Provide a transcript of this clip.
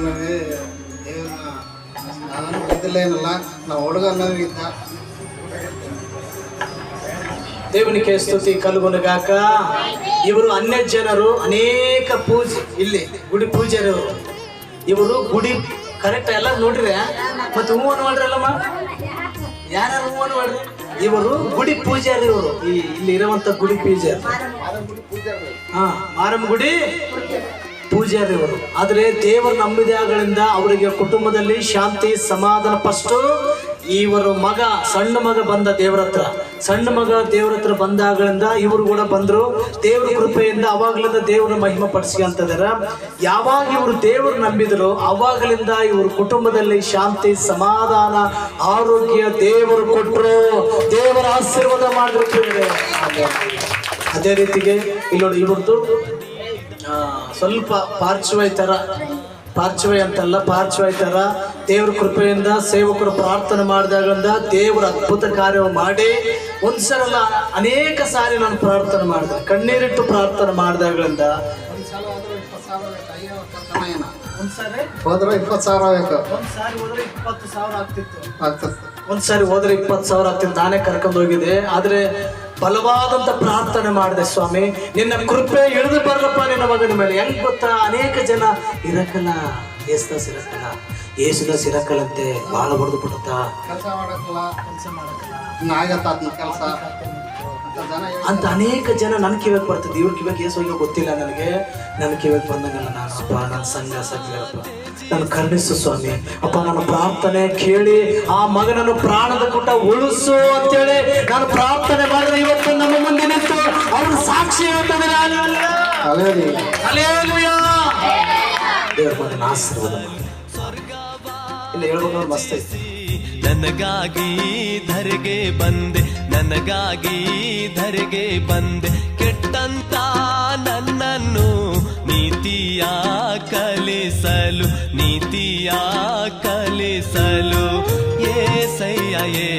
ಅಲ್ಲವೇ ದೇವರ ನಾನು ನಾವು ಹುಡುಗ ಅನ್ನೋರಿದ್ದ ದೇವನಿಗೆ ಸ್ತುತಿ ಕಲ್ಗುನಗಾಕ ಇವರು ಅನ್ಯ ಜನರು ಅನೇಕ ಪೂಜೆ ಇಲ್ಲಿ ಗುಡಿ ಪೂಜೆರು ಇವರು ಗುಡಿ ಕರೆಕ್ಟ್ ಎಲ್ಲ ನೋಡ್ರಿ ಮತ್ತೆ ಹೂವು ನೋಡ್ರಲ್ಲಮ್ಮ ಯಾರು ಹೂವನ್ನು ನೋಡ್ರಿ ಇವರು ಗುಡಿ ಪೂಜಾರಿ ಇವರು. ಈ ಇಲ್ಲಿ ಇರುವಂತ ಗುಡಿ ಪೂಜೆ ಹಾ ಮಾರಮ್ಮ ಗುಡಿ ಪೂಜಾರಿ ದೇವರು ಆದ್ರೆ ದೇವರ ನಂಬಿದಾಗಳಿಂದ ಅವರಿಗೆ ಕುಟುಂಬದಲ್ಲಿ ಶಾಂತಿ, ಸಮಾಧಾನ ಫಸ್ಟ್ ಇವರು ಮಗ, ಸಣ್ಣ ಮಗ ಬಂದ ದೇವರ ಹತ್ರ. ಸಣ್ಣ ಮಗ ದೇವರ ಹತ್ರ ಬಂದಾಗಳಿಂದ ಇವರು ಕೂಡ ಬಂದರು. ದೇವರ ಕೃಪೆಯಿಂದ ಅವಾಗಲಿಂದ ದೇವರ ಮಹಿಮ ಪಡಿಸ್ಕೊಂತಿದಾರ ಯಾವಾಗ ಇವರು ದೇವರು ನಂಬಿದ್ರು ಅವಾಗಲಿಂದ ಇವ್ರ ಕುಟುಂಬದಲ್ಲಿ ಶಾಂತಿ, ಸಮಾಧಾನ, ಆರೋಗ್ಯ ದೇವರು ಕೊಟ್ಟರು ದೇವರ ಆಶೀರ್ವಾದ ಮಾಡಿದ್ರು ಅದೇ ರೀತಿಗೆ ಇಲ್ಲಿ ನೋಡಿ ಇವ್ರದ್ದು ಸ್ವಲ್ಪ ಪಾರ್ಶ್ವೈ ತರ ಪಾರ್ಶ್ವೈ ಅಂತಲ್ಲ ಪಾರ್ಶ್ವೈ ತರ ದೇವ್ರ ಕೃಪೆಯಿಂದ ಸೇವಕರು ಪ್ರಾರ್ಥನೆ ಮಾಡಿದಾಗಲಿಂದ ದೇವರ ಅದ್ಭುತ ಕಾರ್ಯ ಮಾಡಿ ಒಂದ್ಸರಲ್ಲ ಅನೇಕ ಸಾರಿ ನಾನು ಪ್ರಾರ್ಥನೆ ಮಾಡಿದೆ. ಕಣ್ಣೀರಿಟ್ಟು ಪ್ರಾರ್ಥನೆ ಸಲ ಹೋದ್ರೆ ಇಪ್ಪತ್ತು ಸಾವಿರ ಹೋದ್ರೆ ಇಪ್ಪತ್ತು ಸಾವಿರ ಆಗ್ತಿತ್ತು. ಒಂದ್ಸಾರಿ ಹೋದ್ರೆ ಇಪ್ಪತ್ತು ಸಾವಿರ ಆಗ್ತಿತ್ತು. ನಾನೇ ಕರ್ಕೊಂಡು ಹೋಗಿದೆ ಆದ್ರೆ ಬಲವಾದಂತ ಪ್ರಾರ್ಥನೆ ಮಾಡಿದೆ ಸ್ವಾಮಿ. ನಿನ್ನ ಕೃಪೆ ಇಳಿದು ಬರ್ಲಪ್ಪ ನಿನ್ನ ಮಗನ ಮೇಲೆ. ಹೆಂಗ್ ಗೊತ್ತಾ? ಅನೇಕ ಜನ ಇರಕಲ್ಲ ಏಸುದಾಸ್ ಇರಕಲ್ಲ ಏಸುದಾಸ್ ಸಿರಕಲಂತೆ ಬಾಳ ಹೊಡೆದು ಬಿಡುತ್ತಾ? ಕೆಲಸ ಅಂತ ಅನೇಕ ಜನ ನನ್ ಕಿವಿಗೆ ಬರ್ತದೆ. ಇವ್ರ ಕಿವಿಗೆ ಏಸು ಗೊತ್ತಿಲ್ಲ ನನಗೆ. ನನ್ ಕಿವಿಗೆ ಬಂದಂಗಲ್ಲ ನಾನು. ಅಪ್ಪ ನನ್ ಸಂಘ ಸಂಘಪ್ಪ ನಾನು ಕರುಣಿಸು ಸ್ವಾಮಿ. ಅಪ್ಪ ನನ್ನ ಪ್ರಾರ್ಥನೆ ಕೇಳಿ ಆ ಮಗನನ್ನು ಪ್ರಾಣದ ಕೊಟ್ಟ ಉಳಿಸು ಅಂತೇಳಿ ನಾನು ಪ್ರಾರ್ಥನೆ ಮುಂದೆ ನಿಂತು ಅವರು ಸಾಕ್ಷಿ ಹೇಳ್ತದೆ ನನಗಾಗಿ ಧರೆಗೆ ಬಂದೆ, ನನಗಾಗಿ ಧರೆಗೆ ಬಂದೆ. ಕೆಟ್ಟಂತ ನನ್ನನ್ನು ನೀತಿಯ ಕಲಿಸಲು ನೀತಿಯ ಕಲಿಸಲು ಏ ಸಯ್ಯ ಏ